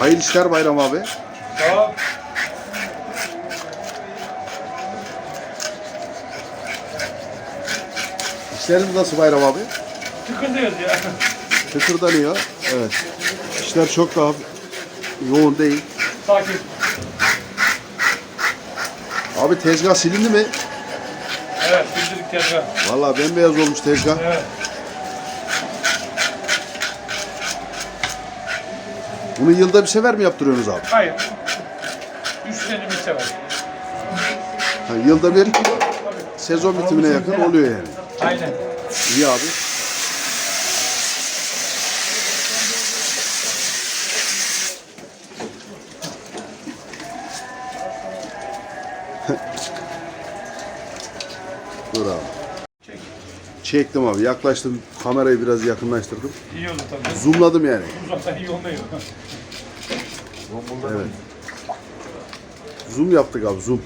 Hayırlı işler Bayram abi. Ol. İşleriniz nasıl Bayram abi? Tıkırdayız ya. Tıkırdanıyor. Evet. İşler çok daha yoğun değil. Sakin. Abi tezgah silindi mi? Evet, bildirdik tezgah. Vallahi bembeyaz olmuş tezgah. Evet. Bunu yılda bir sefer mi yaptırıyorsunuz abi? Hayır. Üç sene bir sefer. Ha, yılda bir sezon bitimine yakın oluyor yani. Aynen. İyi abi. Dur abi. Çek. Çektim abi. Yaklaştım. Kamerayı biraz yakınlaştırdım. İyi oldu tabii. Zoomladım yani. Uzaktan iyi olmuyor. Evet. Zoom yaptık abi. Zoom.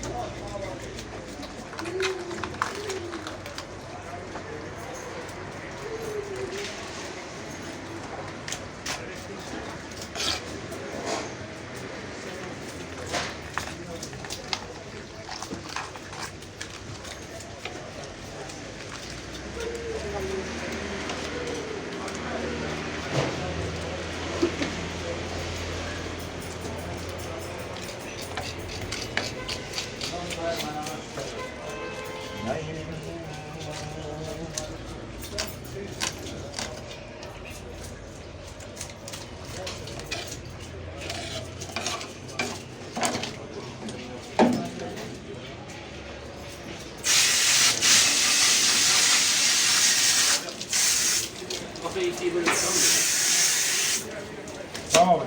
Tamam abi.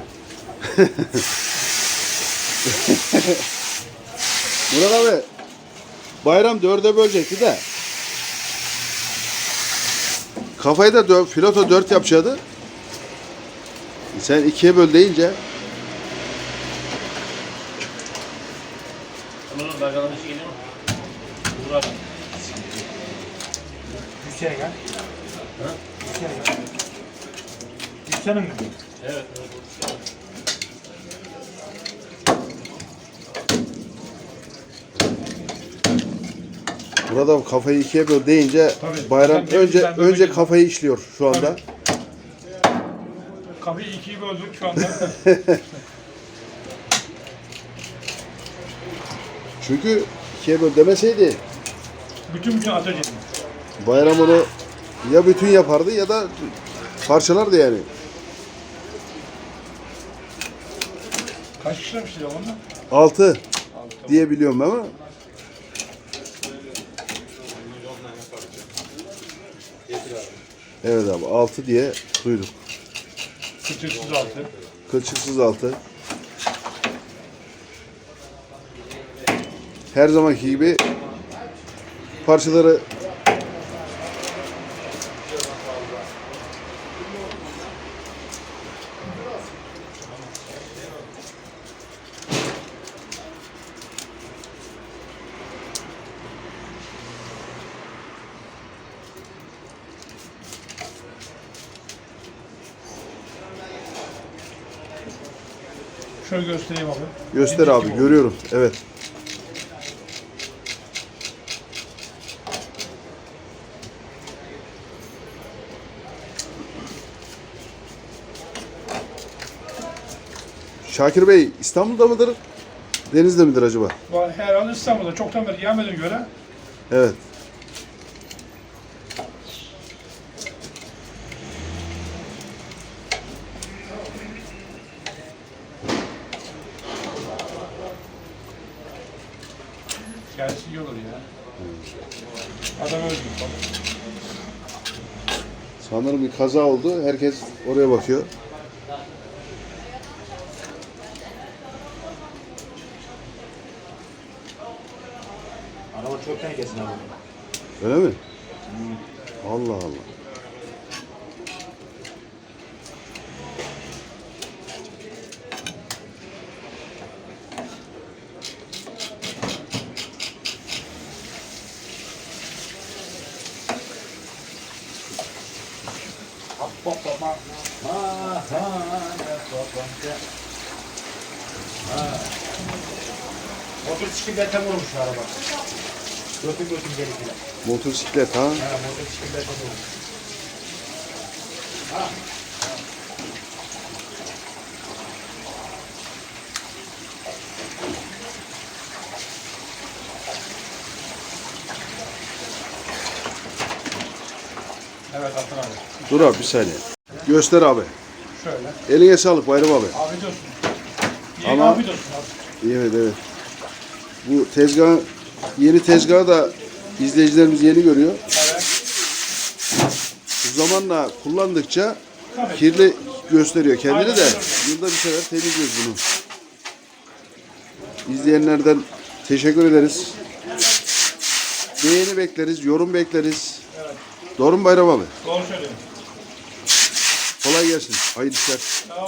Murat abi. Bayram dörde bölecekti de. Kafayı da dö- filoto dört yapacaktı. Sen ikiye böl deyince Bunun bagajlaması geliyor mu? Burada. Yüksel gel. Yüksel gel. Yüksel'in mi? Evet. Murat abi kafayı ikiye böl deyince Tabii. Bayram Ben- önce ben- önce kafayı işliyor şu anda. Kafayı ikiye böldük şu anda. Çünkü ikiye böl demeseydi bütün bütün edin. Bayram onu ya bütün yapardı ya da parçalardı yani. Kaç kişi şey onunla? Altı diye biliyorum ama Evet abi 6 diye duyduk. Kıçırsız altı. Kılçıksız altı. Her zamanki gibi parçaları Şöyle göstereyim abi. göster abi gibi oldu. görüyorum. Evet. Şakir Bey İstanbul'da mıdır? Denizde midir acaba? Herhalde İstanbul'da çoktan beri gelmeden göre Evet. Gelsin iyi olur ya. Adam öldü. Sanırım bir kaza oldu. Herkes oraya bakıyor. Araba çok tehlikeli abi. Öyle mi? Allah Allah. Ha ha ha. Motosiklete vurmuş araba. Götün götün gerekli. Motosiklet ha. Ha motosiklete vurmuş. Evet Hasan abi. Dur abi bir saniye. Göster abi. Şöyle. Eline sağlık Bayram abi. Afiyet olsun. İyi Ama- afiyet olsun abi. Evet evet. Bu tezgah yeni tezgahı da izleyicilerimiz yeni görüyor. Evet. Bu zamanla kullandıkça Tabii. kirli gösteriyor kendini Aynen de. Yılda bir sefer temizliyoruz bunu. İzleyenlerden teşekkür ederiz. Beğeni bekleriz, yorum bekleriz. Evet. Doğru mu Bayram abi? Doğru söylüyorsun. Kolay gelsin. Hayırlı işler. Ol.